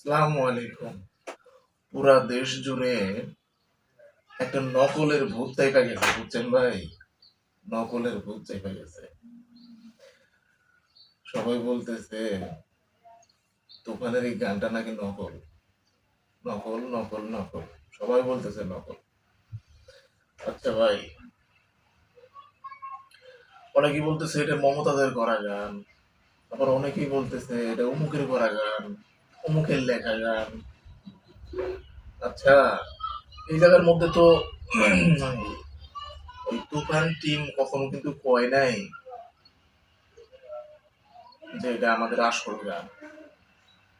আসসালামু আলাইকুম পুরা দেশ জুড়ে একটা নকলের ভূত চাইপা গেছে, বুঝছেন ভাই? নকলের ভূত চাইপা গেছে। সবাই বলতেছে, তুফানের এই গানটা নাকি নকল? নকল নকল নকল। সবাই বলতেছে নকল। আচ্ছা ভাই, অনেকেই বলতেছে, এটা মমতাদের করা গান। আবার অনেকেই বলতেছে, এটা অমুকের করা গান। অমুকের লেখা গান আচ্ছা এই জায়গার মধ্যে তো ওই তুফান টিম কখনো কিন্তু কয় নাই যে এটা আমাদের আসল গান।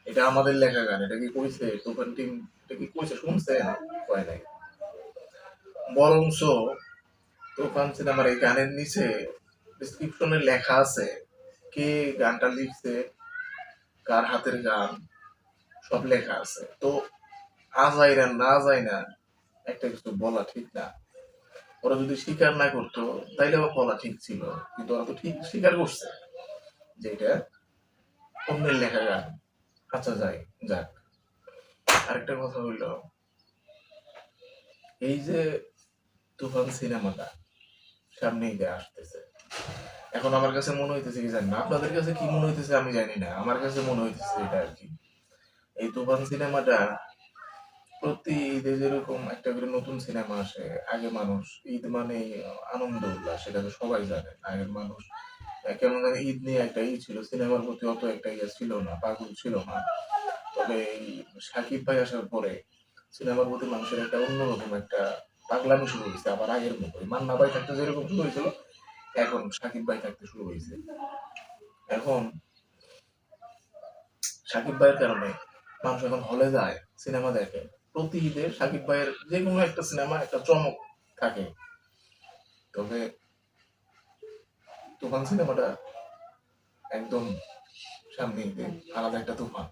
এটা আমাদের লেখা গান, এটা কি কইছে? তুফান টিম এটা কি কইছে? শুনছেন কয় নাই। বরংস তুফান সিনেমার এই গানের নিচে ডিসক্রিপশনে লেখা আছে কে গানটা লিখছে, কার হাতের গান সব লেখা আছে। তো আজাই না না যায় না একটা কিছু বলা ঠিক না। ওরা যদি স্বীকার না করতো, তাইলে আবার বলা ঠিক ছিল। কিন্তু ওরা তো ঠিক স্বীকার করছে যে এটা অন্যের লেখা গান। আচ্ছা যাই, যাক। আরেকটা কথা হইল, এই যে তুফান সিনেমাটা সামনে ঈদে আসতেছে। এখন আমার কাছে মনে হইতেছে কি জানি না। আপনাদের কাছে কি মনে হইতেছে আমি জানি না। আমার কাছে মনে হইতেছে এটা আর কি। এই তুফান সিনেমাটা প্রতি ঈদে যেরকম একটা করে নতুন সিনেমা আসে, আগে মানুষ ঈদ মানে আনন্দ উল্লাস সেটা তো সবাই জানে। আগের মানুষ জানি ঈদ নিয়ে একটা ই ছিল, সিনেমার প্রতি অত একটা ইয়ে ছিল না, পাগল ছিল না। তবে সাকিব ভাই আসার পরে সিনেমার প্রতি মানুষের একটা অন্যরকম একটা পাগলামি শুরু হয়েছে, আবার আগের মতো মান্না ভাই থাকতে যেরকম শুরু হয়েছিল, এখন সাকিব ভাই থাকতে শুরু হয়েছে। এখন সাকিব ভাইয়ের কারণে মানুষ এখন হলে যায় সিনেমা দেখে। প্রতি ঈদে সাকিব ভাইয়ের যে কোনো একটা সিনেমা একটা চমক থাকে। তবে তুফান সিনেমাটা একদম সামনে আলাদা একটা তুফান?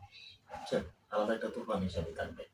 আলাদা একটা তুফান হিসাবে থাকবে।